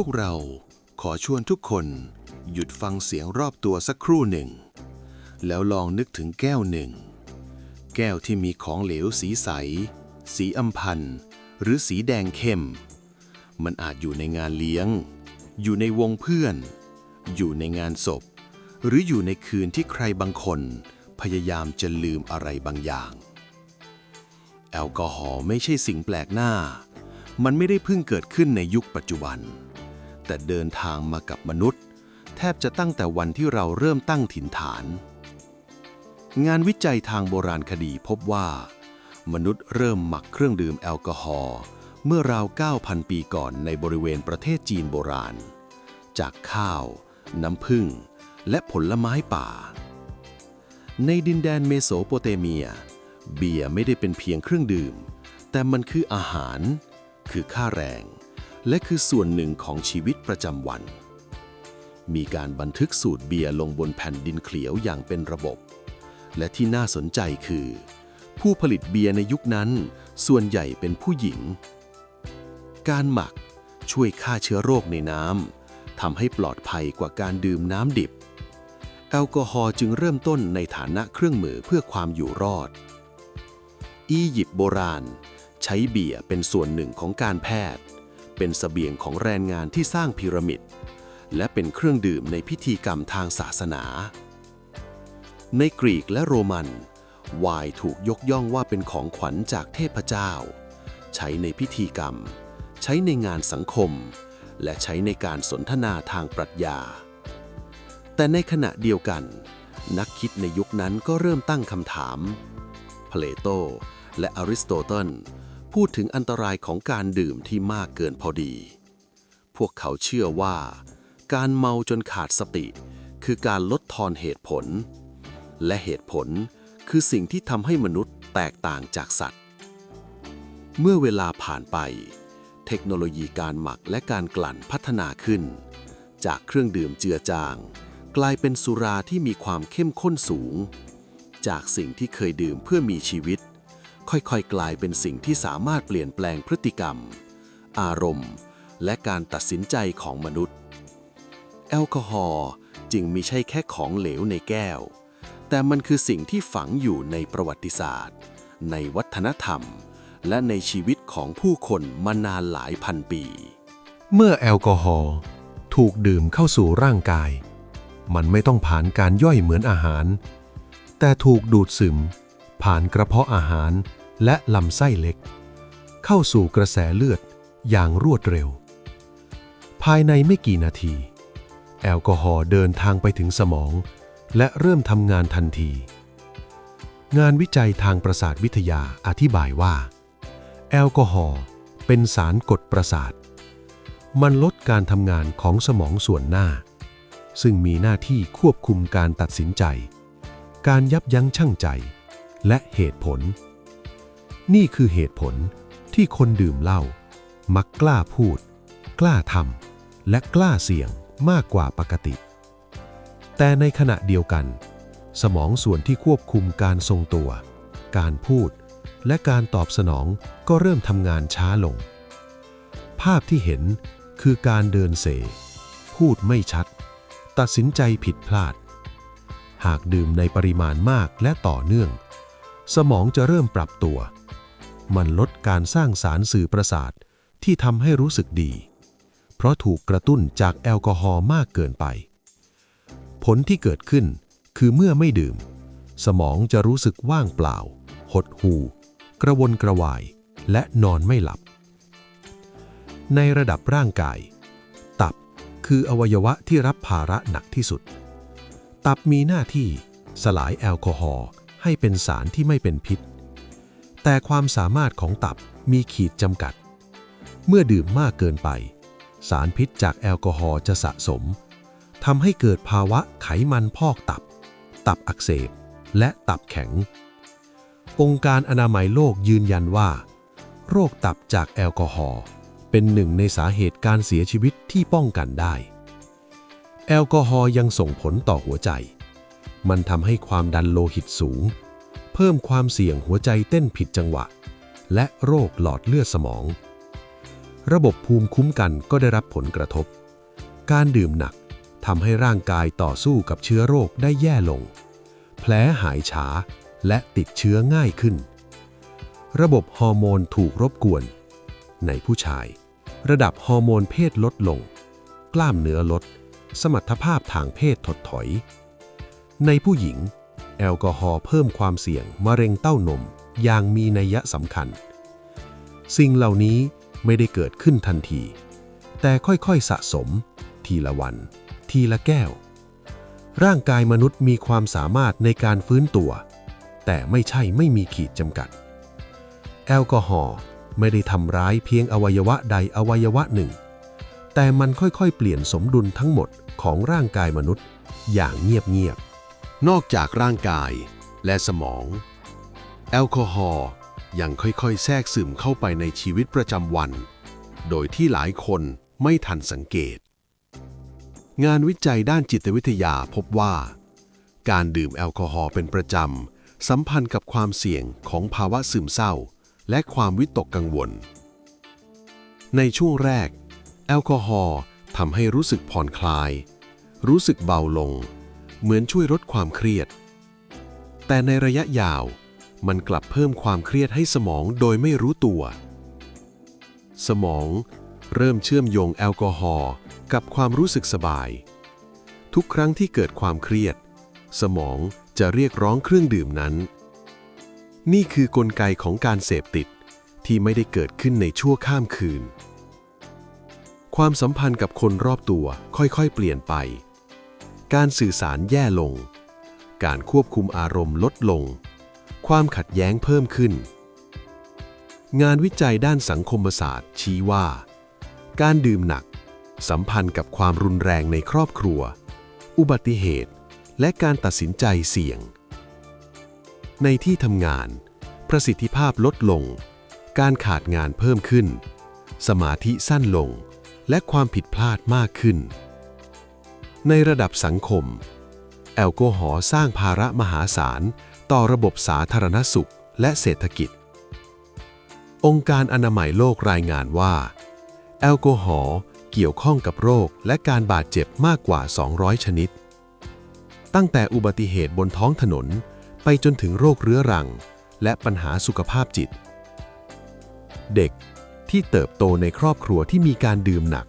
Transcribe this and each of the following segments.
วกเราขอชวนทุกคน หยุดฟังเสียงรอบตัวสักครู่หนึ่ง แล้วลองนึกถึงแก้วหนึ่ง แก้วที่มีของเหลวสีใส สีอำพันธ์หรือสีแดงเข้ม มันอาจอยู่ในงานเลี้ยง อยู่ในวงเพื่อน อยู่ในงานศพ หรืออยู่ในคืนที่ใครบางคนพยายามจะลืมอะไรบางอย่าง แอลกอฮอล์ไม่ใช่สิ่งแปลกหน้า มันไม่ได้เพิ่งเกิดขึ้นในยุคปัจจุบัน แต่เดินทางมากับมนุษย์ แทบจะตั้งแต่วันที่เราเริ่มตั้งถิ่นฐาน งานวิจัยทางโบราณคดีพบว่า มนุษย์เริ่มหมักเครื่องดื่มแอลกอฮอล์เมื่อราว 9,000 ปีก่อนในบริเวณประเทศจีนโบราณ จากข้าว น้ำผึ้งและผลไม้ป่า ในดินแดนเมโสโปเตเมีย เบียร์ไม่ได้เป็นเพียงเครื่องดื่ม แต่มันคืออาหาร คือค่าแรง และคือส่วนหนึ่งของชีวิตประจำวัน มีการบันทึกสูตรเบียร์ลงบนแผ่นดินเขียวอย่างเป็นระบบ และที่น่าสนใจคือ ผู้ผลิตเบียร์ในยุคนั้น ส่วนใหญ่เป็นผู้หญิง การหมักช่วยฆ่าเชื้อโรคในน้ำทำให้ปลอดภัยกว่าการดื่มน้ำดิบ แอลกอฮอล์จึงเริ่มต้นในฐานะเครื่องมือเพื่อความอยู่รอด อียิปต์โบราณ ใช้เบียร์เป็นส่วนหนึ่งของการแพทย์ เป็นเสบียงของแรงงานที่สร้างพีระมิด และเป็นเครื่องดื่มในพิธีกรรมทางศาสนา ในกรีกและโรมัน ไวน์ถูกยกย่องว่าเป็นของขวัญจากเทพเจ้า ใช้ในพิธีกรรม ใช้ในงานสังคม และใช้ในการสนทนาทางปรัชญา แต่ในขณะเดียวกัน นักคิดในยุคนั้นก็เริ่มตั้งคำถาม เพลโตและอริสโตเติล พูดถึงอันตรายของการดื่มที่มากเกินพอดี พวกเขาเชื่อว่า การเมาจนขาดสติ คือการลดทอนเหตุผล และเหตุผลคือสิ่งที่ทำให้มนุษย์แตกต่างจากสัตว์ เมื่อเวลาผ่านไป เทคโนโลยีการหมักและการกลั่นพัฒนาขึ้น จากเครื่องดื่มเจือจาง กลายเป็นสุราที่มีความเข้มข้นสูง จากสิ่งที่เคยดื่มเพื่อมีชีวิต ค่อยๆ กลายเป็นสิ่งที่สามารถเปลี่ยนแปลงพฤติกรรม อารมณ์ และการตัดสินใจของมนุษย์ แอลกอฮอล์จึงไม่ใช่แค่ของเหลวในแก้ว แต่มันคือสิ่งที่ฝังอยู่ในประวัติศาสตร์ ในวัฒนธรรม และในชีวิตของผู้คนมานานหลายพันปี เมื่อแอลกอฮอล์ถูกดื่มเข้าสู่ร่างกาย มันไม่ต้องผ่านการย่อยเหมือนอาหาร แต่ถูกดูดซึมผ่านกระเพาะอาหาร และลำไส้เล็ก เข้าสู่กระแสเลือดอย่างรวดเร็ว ภายในไม่กี่นาที แอลกอฮอล์เดินทางไปถึงสมอง และเริ่มทำงานทันที งานวิจัยทางประสาทวิทยาอธิบายว่า แอลกอฮอล์เป็นสารกดประสาท มันลดการทำงานของสมองส่วนหน้า ซึ่งมีหน้าที่ควบคุมการตัดสินใจ การยับยั้งชั่งใจ และเหตุผล นี่คือเหตุผลที่คนดื่มเหล้ามักกล้าพูด กล้าทำและกล้าเสี่ยงมากกว่าปกติ แต่ในขณะเดียวกัน สมองส่วนที่ควบคุมการทรงตัว การพูด และการตอบสนองก็เริ่มทำงานช้าลง ภาพที่เห็นคือการเดินเส พูดไม่ชัด ตัดสินใจผิดพลาด หากดื่มในปริมาณมากและต่อเนื่อง สมองจะเริ่มปรับตัว มันลดการสร้างสารสื่อประสาทที่ทำให้รู้สึกดี เพราะถูกกระตุ้นจากแอลกอฮอล์มากเกินไป ผลที่เกิดขึ้นคือเมื่อไม่ดื่ม สมองจะรู้สึกว่างเปล่า หดหู่ กระวนกระวาย และนอนไม่หลับ ในระดับร่างกาย ตับคืออวัยวะที่รับภาระหนักที่สุด ตับมีหน้าที่สลายแอลกอฮอล์ให้เป็นสารที่ไม่เป็นพิษ แต่ความสามารถของตับมีขีดจำกัด เมื่อดื่มมากเกินไป สารพิษจากแอลกอฮอล์จะสะสมทำให้เกิดภาวะไขมันพอกตับ ตับอักเสบ และตับแข็ง องค์การอนามัยโลกยืนยันว่า โรคตับจากแอลกอฮอล์เป็นหนึ่งในสาเหตุการเสียชีวิตที่ป้องกันได้ แอลกอฮอล์ยังส่งผลต่อหัวใจ มันทำให้ความดันโลหิตสูง เพิ่มความเสี่ยงหัวใจเต้นผิดจังหวะ และโรคหลอดเลือดสมอง ระบบภูมิคุ้มกันก็ได้รับผลกระทบ การดื่มหนักทำให้ร่างกายต่อสู้กับเชื้อโรคได้แย่ลง แผลหายช้าและติดเชื้อง่ายขึ้น ระบบฮอร์โมนถูกรบกวน ในผู้ชาย ระดับฮอร์โมนเพศลดลง กล้ามเนื้อลด สมรรถภาพทางเพศถดถอย ในผู้หญิง แอลกอฮอล์เพิ่มความเสี่ยงมะเร็งเต้านมอย่างมีนัยสำคัญ สิ่งเหล่านี้ไม่ได้เกิดขึ้นทันที แต่ค่อยๆสะสม ทีละวัน ทีละแก้ว ร่างกายมนุษย์มีความสามารถในการฟื้นตัว แต่ไม่ใช่ไม่มีขีดจำกัด แอลกอฮอล์ไม่ได้ทำร้ายเพียงอวัยวะใดอวัยวะหนึ่ง แต่มันค่อยๆ เปลี่ยนสมดุลทั้งหมดของร่างกายมนุษย์อย่างเงียบๆ นอกจากร่างกายและสมอง แอลกอฮอล์ยังค่อยๆ แทรกซึมเข้าไปในชีวิตประจำวัน โดยที่หลายคนไม่ทันสังเกต งานวิจัยด้านจิตวิทยาพบว่า การดื่มแอลกอฮอล์เป็นประจำ สัมพันธ์กับความเสี่ยงของภาวะซึมเศร้า และความวิตกกังวล ในช่วงแรก แอลกอฮอล์ทำให้รู้สึกผ่อนคลาย รู้สึกเบาลง เหมือนช่วยลดความเครียด แต่ในระยะยาวมันกลับเพิ่มความเครียดให้สมองโดยไม่รู้ตัว สมองเริ่มเชื่อมโยงแอลกอฮอล์กับความรู้สึกสบาย ทุกครั้งที่เกิดความเครียด สมองจะเรียกร้องเครื่องดื่มนั้น นี่คือกลไกของการเสพติดที่ไม่ได้เกิดขึ้นในชั่วข้ามคืน ความสัมพันธ์กับคนรอบตัวค่อยๆ เปลี่ยนไป การสื่อสารแย่ลง การควบคุมอารมณ์ลดลง ความขัดแย้งเพิ่มขึ้น งานวิจัยด้านสังคมศาสตร์ ชี้ว่า การดื่มหนัก สัมพันธ์กับความรุนแรงในครอบครัว อุบัติเหตุ และการตัดสินใจเสี่ยง ในที่ทำงาน ประสิทธิภาพลดลง การขาดงานเพิ่มขึ้น สมาธิสั้นลง และความผิดพลาดมากขึ้น ในระดับสังคม แอลกอฮอล์สร้างภาระมหาศาล ต่อระบบสาธารณสุขและเศรษฐกิจ องค์การอนามัยโลกรายงานว่า แอลกอฮอล์เกี่ยวข้องกับโรคและการบาดเจ็บมากกว่า 200 ชนิด ตั้งแต่อุบัติเหตุบนท้องถนน ไปจนถึงโรคเรื้อรัง และปัญหาสุขภาพจิต เด็กที่เติบโตในครอบครัวที่มีการดื่มหนัก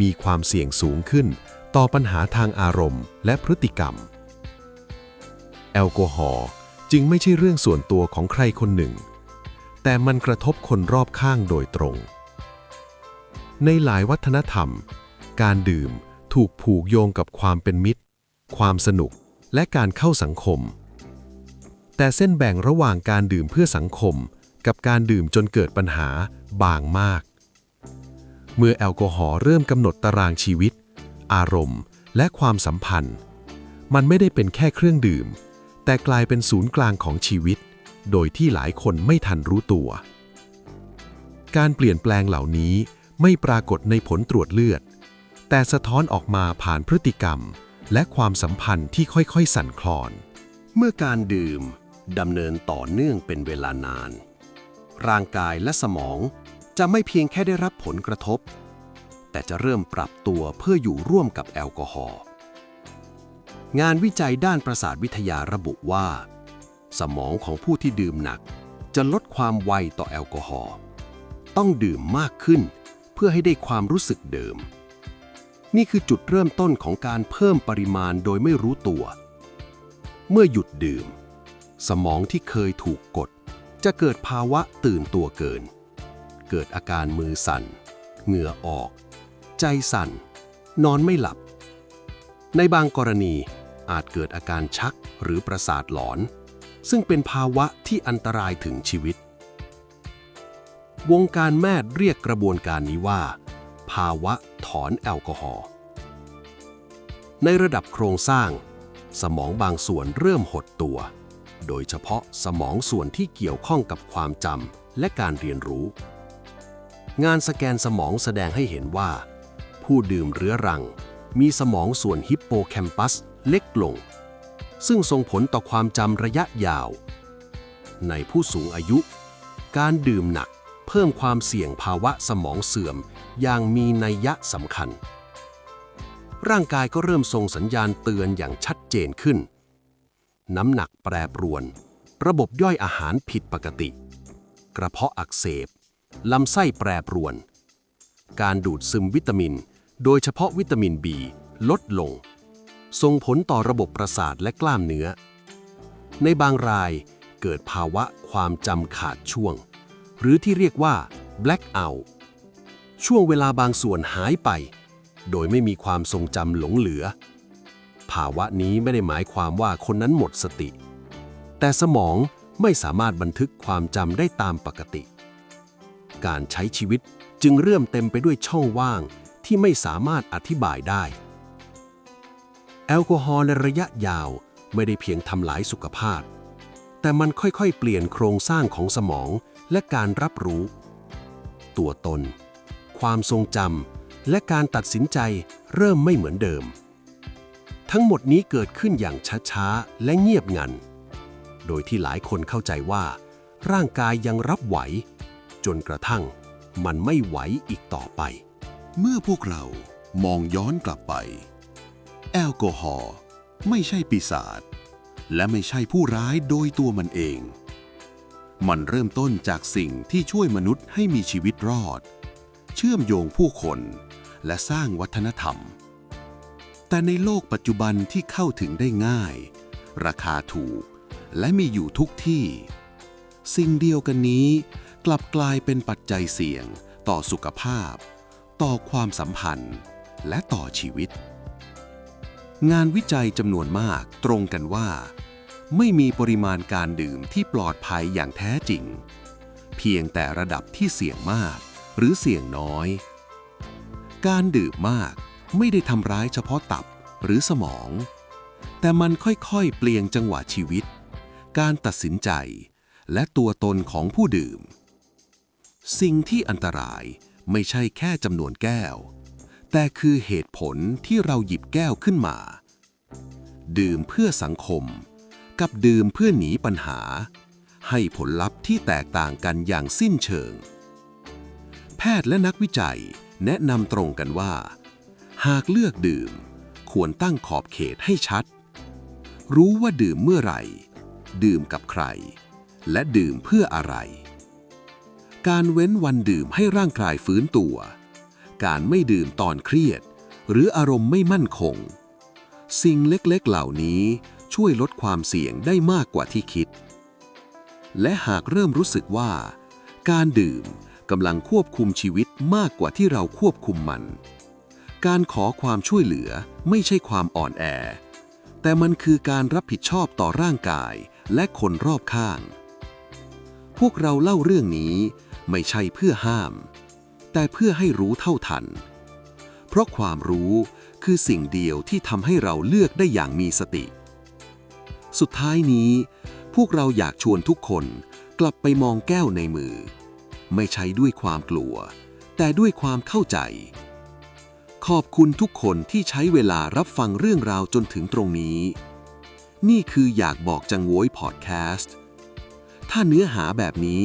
มีความเสี่ยงสูงขึ้น ต่อปัญหาทางอารมณ์และพฤติกรรม แอลกอฮอล์จึงไม่ใช่เรื่องส่วนตัวของใครคนหนึ่ง แต่มันกระทบคนรอบข้างโดยตรง ในหลายวัฒนธรรม การดื่มถูกผูกโยงกับความเป็นมิตร ความสนุกและการเข้าสังคม แต่เส้นแบ่งระหว่างการดื่มเพื่อสังคม กับการดื่มจนเกิดปัญหาบางมาก เมื่อแอลกอฮอล์เริ่มกำหนดตารางชีวิต อารมณ์ และความสัมพันธ์ มันไม่ได้เป็นแค่เครื่องดื่ม แต่กลายเป็นศูนย์กลางของชีวิต โดยที่หลายคนไม่ทันรู้ตัว การเปลี่ยนแปลงเหล่านี้ไม่ปรากฏในผลตรวจเลือด แต่สะท้อนออกมาผ่านพฤติกรรม และความสัมพันธ์ที่ค่อยๆ สั่นคลอน เมื่อการดื่มดำเนินต่อเนื่องเป็นเวลานาน ร่างกายและสมองจะไม่เพียงแค่ได้รับผลกระทบ แต่จะเริ่มปรับตัวเพื่ออยู่ร่วมกับแอลกอฮอล์งานวิจัยด้านประสาทวิทยาระบุว่า สมองของผู้ที่ดื่มหนัก จะลดความไวต่อแอลกอฮอล์ต้องดื่มมากขึ้น เพื่อให้ได้ความรู้สึกเดิม นี่คือจุดเริ่มต้นของการเพิ่มปริมาณโดยไม่รู้ตัว เมื่อหยุดดื่ม สมองที่เคยถูกกด จะเกิดภาวะตื่นตัวเกิน เกิดอาการมือสั่น เหงื่อออก ใจสั่น นอนไม่หลับ ในบางกรณีอาจเกิดอาการชักหรือประสาทหลอน ซึ่งเป็นภาวะที่อันตรายถึงชีวิต วงการแพทย์เรียกกระบวนการนี้ว่า ภาวะถอนแอลกอฮอล์ในระดับโครงสร้าง สมองบางส่วนเริ่มหดตัว โดยเฉพาะสมองส่วนที่เกี่ยวข้องกับความจำและการเรียนรู้ งานสแกนสมองแสดงให้เห็นว่า ผู้ดื่มเรื้อรัง มีสมองส่วนฮิปโปแคมปัสเล็กลง ซึ่งส่งผลต่อความจำระยะยาว ในผู้สูงอายุ การดื่มหนักเพิ่มความเสี่ยงภาวะสมองเสื่อมอย่างมีนัยยะสำคัญ ร่างกายก็เริ่มส่งสัญญาณเตือนอย่างชัดเจนขึ้น น้ำหนักแปรปรวน ระบบย่อยอาหารผิดปกติ กระเพาะอักเสบลำไส้แปรปรวน การดูดซึมวิตามิน โดยเฉพาะวิตามิน B ลดลง ส่งผลต่อระบบประสาทและกล้ามเนื้อ ในบางรายเกิดภาวะความจำขาดช่วง หรือที่เรียกว่า black out ช่วงเวลาบางส่วนหายไป โดยไม่มีความทรงจำหลงเหลือ ภาวะนี้ไม่ได้หมายความว่าคนนั้นหมดสติ แต่สมองไม่สามารถบันทึกความจำได้ตามปกติ การใช้ชีวิตจึงเริ่มเต็มไปด้วยช่องว่าง ที่ไม่สามารถอธิบายได้ แอลกอฮอล์ในระยะยาวไม่ได้เพียงทำลายสุขภาพ แต่มันค่อยๆ เปลี่ยนโครงสร้างของสมองและการรับรู้ ตัวตน ความทรงจำและการตัดสินใจเริ่มไม่เหมือนเดิม ทั้งหมดนี้เกิดขึ้นอย่างช้าๆ และเงียบงัน โดยที่หลายคนเข้าใจว่า ร่างกายยังรับไหว จนกระทั่งมันไม่ไหวอีกต่อไป เมื่อพวกเรามองย้อนกลับไป แอลกอฮอล์ไม่ใช่ปีศาจและไม่ใช่ผู้ร้ายโดยตัวมันเอง มันเริ่มต้นจากสิ่งที่ช่วยมนุษย์ให้มีชีวิตรอด เชื่อมโยงผู้คนและสร้างวัฒนธรรม แต่ในโลกปัจจุบันที่เข้าถึงได้ง่าย ราคาถูกและมีอยู่ทุกที่ สิ่งเดียวกันนี้กลับกลายเป็นปัจจัยเสี่ยงต่อสุขภาพ ต่อความสัมพันธ์ และต่อชีวิต งานวิจัยจำนวนมากตรงกันว่า ไม่มีปริมาณการดื่มที่ปลอดภัยอย่างแท้จริง เพียงแต่ระดับที่เสี่ยงมากหรือเสี่ยงน้อย การดื่มมากไม่ได้ทำร้ายเฉพาะตับหรือสมอง แต่มันค่อยๆ เปลี่ยนจังหวะชีวิต การตัดสินใจ และตัวตนของผู้ดื่ม สิ่งที่อันตราย ไม่ใช่แค่จำนวนแก้ว แต่คือเหตุผลที่เราหยิบแก้วขึ้นมา ดื่มเพื่อสังคม กับดื่มเพื่อหนีปัญหา ให้ผลลัพธ์ที่แตกต่างกันอย่างสิ้นเชิง แพทย์และนักวิจัยแนะนำตรงกันว่า หากเลือกดื่ม ควรตั้งขอบเขตให้ชัด รู้ว่าดื่มเมื่อไหร่ ดื่มกับใคร และดื่มเพื่ออะไร การเว้นวันดื่มให้ร่างกายฟื้นตัว การไม่ดื่มตอนเครียด หรืออารมณ์ไม่มั่นคง สิ่งเล็กๆเหล่านี้ช่วยลดความเสี่ยงได้มากกว่าที่คิด และหากเริ่มรู้สึกว่า การดื่มกำลังควบคุมชีวิตมากกว่าที่เราควบคุมมัน การขอความช่วยเหลือไม่ใช่ความอ่อนแอ แต่มันคือการรับผิดชอบต่อร่างกายและคนรอบข้าง พวกเราเล่าเรื่องนี้ ไม่ใช่เพื่อห้าม แต่เพื่อให้รู้เท่าทัน เพราะความรู้คือสิ่งเดียวที่ทำให้เราเลือกได้อย่างมีสติ สุดท้ายนี้ พวกเราอยากชวนทุกคนกลับไปมองแก้วในมือ ไม่ใช่ด้วยความกลัว แต่ด้วยความเข้าใจ ขอบคุณทุกคนที่ใช้เวลารับฟังเรื่องราวจนถึงตรงนี้ นี่คืออยากบอกจังโว้ยพอดแคสต์ถ้าเนื้อหาแบบนี้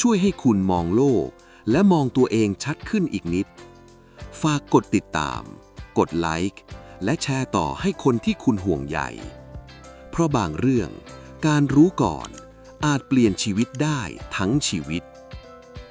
ช่วยให้คุณมองโลก และมองตัวเองชัดขึ้นอีกนิด ฝากกดติดตาม กดไลค์ และแชร์ต่อให้คนที่คุณห่วงใยเพราะบางเรื่อง การรู้ก่อนอาจเปลี่ยนชีวิตได้ทั้งชีวิต